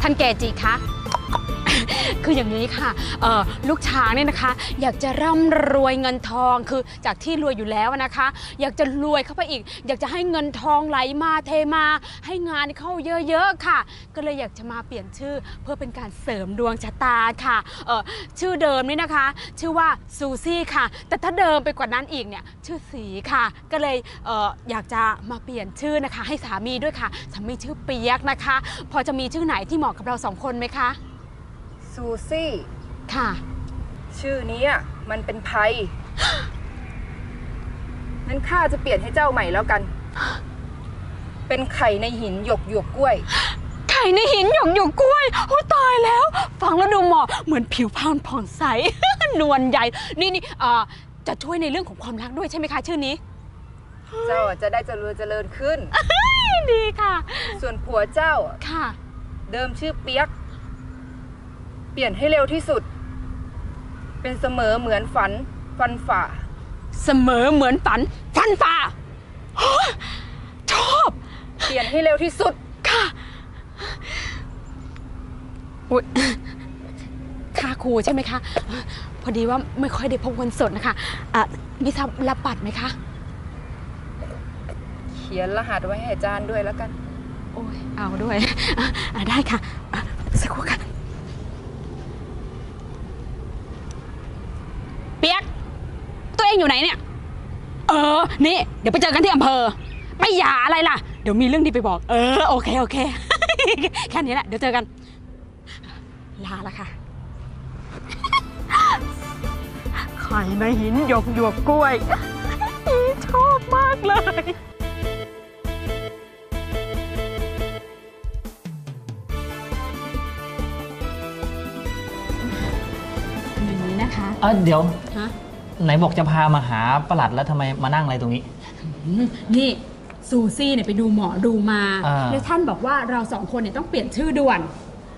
ท่านเกจิคะ คืออย่างนี้ค่ะลูกช้างเนี่ยนะคะ อยากจะร่ำรวยเงินทองคือจากที่รวยอยู่แล้วนะคะ อยากจะรวยเข้าไปอีก อยากจะให้เงินทองไหลมาเทมา ให้งานเข้าเยอะๆค่ะ ก็เลยอยากจะมาเปลี่ยนชื่อเพื่อเป็นการเสริมดวงชะตาค่ะชื่อเดิมนี่นะคะ ชื่อว่าซูซี่ค่ะ แต่ถ้าเดิมไปกว่านั้นอีกเนี่ยชื่อสีค่ะ ก็เลยเอออยากจะมาเปลี่ยนชื่อนะคะ ให้สามีด้วยค่ะสามีชื่อเปียกนะคะ พอจะมีชื่อไหนที่เหมาะกับเราสองคนไหมคะ ซูซี่ ค่ะ ชื่อเนี้ยมันเป็นภัยงั้นข้าจะเปลี่ยนให้เจ้าใหม่แล้วกัน เป็นไข่ในหินหยกหยวกกล้วย ไข่ในหินหยกหยกกล้วย โอ้ตายแล้ว ฟังแล้วดูเหมาะ เหมือนผิวพรรณผ่องใส นวลใหญ่ นี่นี่เอ่อจะช่วยในเรื่องของความรักด้วยใช่ไหมคะชื่อนี้ เจ้าอะจะได้เจริญเจริญขึ้น ดีค่ะ ส่วนผัวเจ้าอะค่ะ เดิมชื่อเปียก เปลี่ยนให้เร็วที่สุด เป็นเสมอเหมือนฝันฟันฝ่า เสมอเหมือนฝันฟันฝ่าฮะชอบเปลี่ยนให้เร็วที่สุดค่ะอุ๊ยค่าครูใช่ไหมคะ พอดีว่าไม่ค่อยได้พบคนสดนะคะอะมีทราบรับบัตรไหมคะ เขียนรหัสไว้ให้อาจารย์ด้วยแล้วกัน โอ้ยเอาด้วยอะอะได้ค่ะอะสักครู่ค่ะ เปียก ตัวเองอยู่ไหนเนี่ย เออ นี่ เดี๋ยวไปเจอกันที่อำเภอไปหย่าอะไรล่ะ เดี๋ยวมีเรื่องดีไปบอก เออ โอเค โอเค แค่นี้แหละ เดี๋ยวเจอกัน ลาละค่ะไข่ในหินหยกหยวกกล้วย ชอบมากเลย เออเดี๋ยว ฮะไหนบอกจะพามาหาประหลัดแล้วทำไมมานั่งอะไรตรงนี้ อืมนี่ซูซี่เนี่ยไปดูหมอดูมาอ่า แล้วท่านบอกว่าเราสองคนเนี่ยต้องเปลี่ยนชื่อด่วน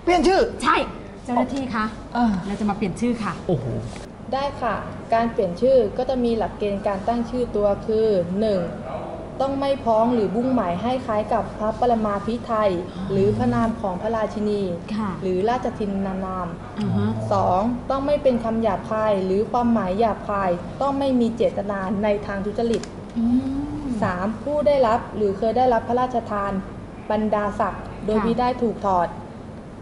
เปลี่ยนชื่อ ใช่เจ้าหน้าที่คะเออ เราจะมาเปลี่ยนชื่อค่ะ โอ้โห ได้ค่ะ การเปลี่ยนชื่อก็จะมีหลักเกณฑ์การตั้งชื่อตัวคือ 1. ต้องไม่พ้องหรือบุ้งหมายให้คล้ายกับพระปรมาภิไธยหรือพระนามของพระราชินี ค่ะหรือราชทินนานาม อือฮะ 2. ต้องไม่เป็นคำหยาบคายหรือความหมายหยาบคาย ต้องไม่มีเจตนาในทางทุจริต อืม 3. ผู้ได้รับหรือเคยได้รับพระราชทาน บรรดาศักดิ์โดยค่ะ มิได้ถูกถอด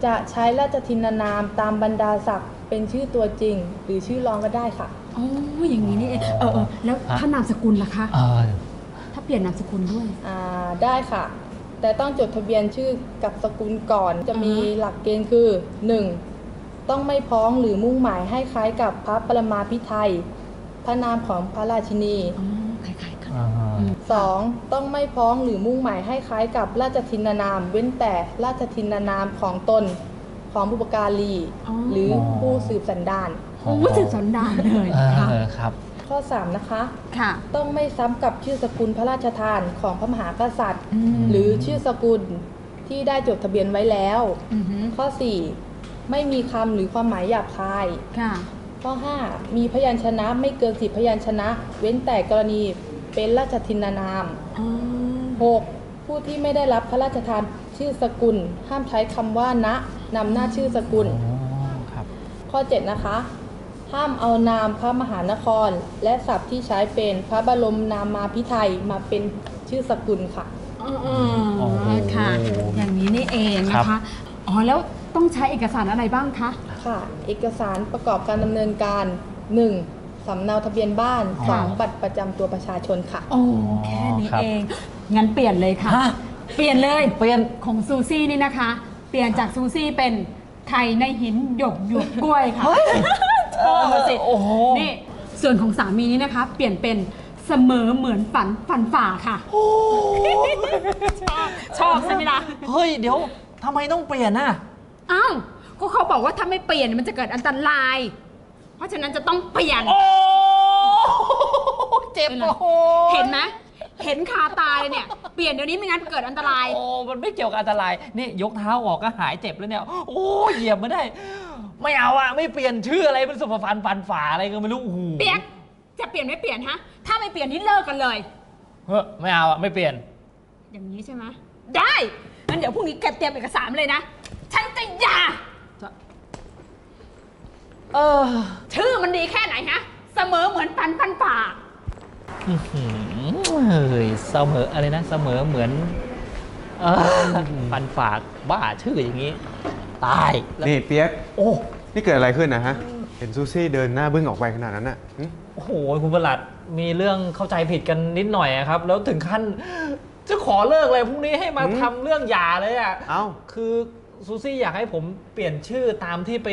จะใช้ราชทินนามตามบรรดาศักดิ์เป็นชื่อตัวจริง หรือชื่อรองก็ได้ค่ะ โอ้อย่างนี้นี่เองเออเออแล้วฮะถ้านามสกุลล่ะคะ เออถ้า เปลี่ยนนามสกุลด้วย อ่าได้ค่ะ แต่ต้องจดทะเบียนชื่อกับสกุลก่อนจะมีอ่าฮะหลักเกณฑ์คือ 1. ต้องไม่พ้องหรือมุ่งหมายให้คล้ายกับพระปรมาภิไธยพระนามของพระราชินี อ๋อคล้ายๆกัน อ่าอืม 2. ต้องไม่พ้องหรือมุ่งหมายให้คล้ายกับราชทินนาม เว้นแต่ราชทินนามของตนของบุปการีอ๋อ หรือผู้สืบสันดานโอ้สืบสันดานเลยเอค่ะอครับ ข้อ 3 นะคะ ค่ะ ต้องไม่ซ้ำกับชื่อสกุลพระราชทานของพระมหากษัตริย์ อืม หรือชื่อสกุลที่ได้จดทะเบียนไว้แล้ว อือฮึข้อ 4 ไม่มีคำหรือความหมายหยาบคาย ค่ะ ข้อ 5 มีพยัญชนะไม่เกินสิบพยัญชนะ เว้นแต่กรณีเป็นราชทินนาม อ๋อ 6. ผู้ที่ไม่ได้รับพระราชทานชื่อสกุล ห้ามใช้คำว่าณนำหน้าชื่อสกุล อ๋อครับ ข้อ 7 นะคะ ห้ามเอานามพระมหานคร และศัพท์ที่ใช้เป็นพระบรมนามาภิไธยมาเป็นชื่อสกุลค่ะอ๋อค่ะ อย่างนี้นี่เองครันะบคะ อ๋อแล้วต้องใช้เอกสารอะไรบ้างคะ ค่ะ เอกสารประกอบการดำเนินการ 1. สำเนาทะเบียนบ้านอ๋อ 2. บัตรประจำตัวประชาชนค่ะ โอ้แค่นี้ครับเอง งั้นเปลี่ยนเลยค่ะฮะเปลี่ยนเลย เปลี่ยนของซูซี่นี่นะคะ เปลี่ยนจากซูซี่เป็นไข่ในหินหยกหยวกกล้วยค่ะ ชอบมาสิโอ้โหนี่ส่วนของสามีนี่นะคะ เปลี่ยนเป็นเสมอเหมือนฝันฝันฝ่าค่ะชอบชอบใช่ไหมล่ะเฮ้ยเดี๋ยวทำไมต้องเปลี่ยนน่ะอ้าวก็เขาบอกว่าถ้าไม่เปลี่ยนมันจะเกิดอันตราย เพราะฉะนั้นจะต้องเปลี่ยน โอ้เจ็บเป็นไรโอ้โหเห็นไหมเห็นคาตาเลยเนี่ย เปลี่ยนเดี๋ยวนี้ไม่งั้นเกิดอันตราย โอ้มันไม่เกี่ยวกับอันตราย นี่ยกเท้าออกก็หายเจ็บแล้วเนี่ย โอ้เหยียบไม่ได้ ไม่เอาอะไม่เปลี่ยนชื่ออะไรเป็นสุภฟันฟันฝาอะไรก็ไม่รู้โอ้โหเปียกจะเปลี่ยนไม่เปลี่ยนฮะ ถ้าไม่เปลี่ยนนี่เลิกกันเลย เฮ้ยไม่เอาอะไม่เปลี่ยน อย่างนี้ใช่ไหมได้งั้นเดี๋ยวพรุ่งนี้แกเตรียมเอกสารมาเลยนะ ฉันจะจะหย่าเออ ชื่อมันดีแค่ไหนฮะ เสมอเหมือนฟันฟันฝ่า อื้อหือเฮ้ ยเสมออะไรนะเสมอเหมือนเออฟันฝากบ้าชื่ออย่างนี้ ตายแล้วนี่เปียกโอ้นี่เกิดอะไรขึ้นนะฮะ เห็นซูซี่เดินหน้าบึ้งออกไปขนาดนั้นน่ะหึโอ้โหคุณประหลัดมีเรื่องเข้าใจผิดกันนิดหน่อยอะครับ แล้วถึงขั้นจะขอเลิกเลยพรุ่งนี้ให้มาทำเรื่องหย่าเลยอะเอ้าคือซูซี่อยากให้ผมเปลี่ยนชื่อตามที่ไป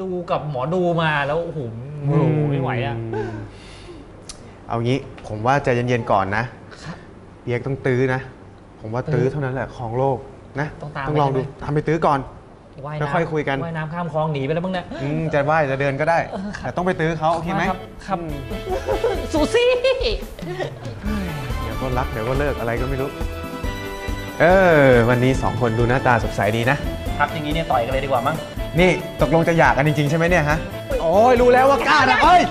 ดูกับหมอดูมาแล้วโอ้โหโอ้โหไม่ไหวอะม เอางี้ผมว่าใจเย็นๆก่อนนะเปียกต้องตื้อนะ ผมว่าตื้อเท่านั้นแหละของโลกนะต้องตามลองไปดูใช่ไหมทำไปตื้อก่อนว่ายแล้วค่อยคุยกันว่ายน้ำข้ามคลองหนีไปแล้วบ้างเนี่ยอืมจะว่ายจะเดินก็ได้ แต่ต้องไปตื้อเขาโอเคไหมครับครับอืมซูซี่เดี๋ยวก็รักเดี๋ยวก็เลิกอะไรก็ไม่รู้ เออ วันนี้สองคนดูหน้าตาสดใสดีนะครับอย่างนี้เนี่ยต่อยกันเลยดีกว่ามั้งนี่ตกลงจะหย่ากันจริงๆใช่ไหมเนี่ยฮะโอ้ยรู้แล้วว่ากล้านะเอ้ย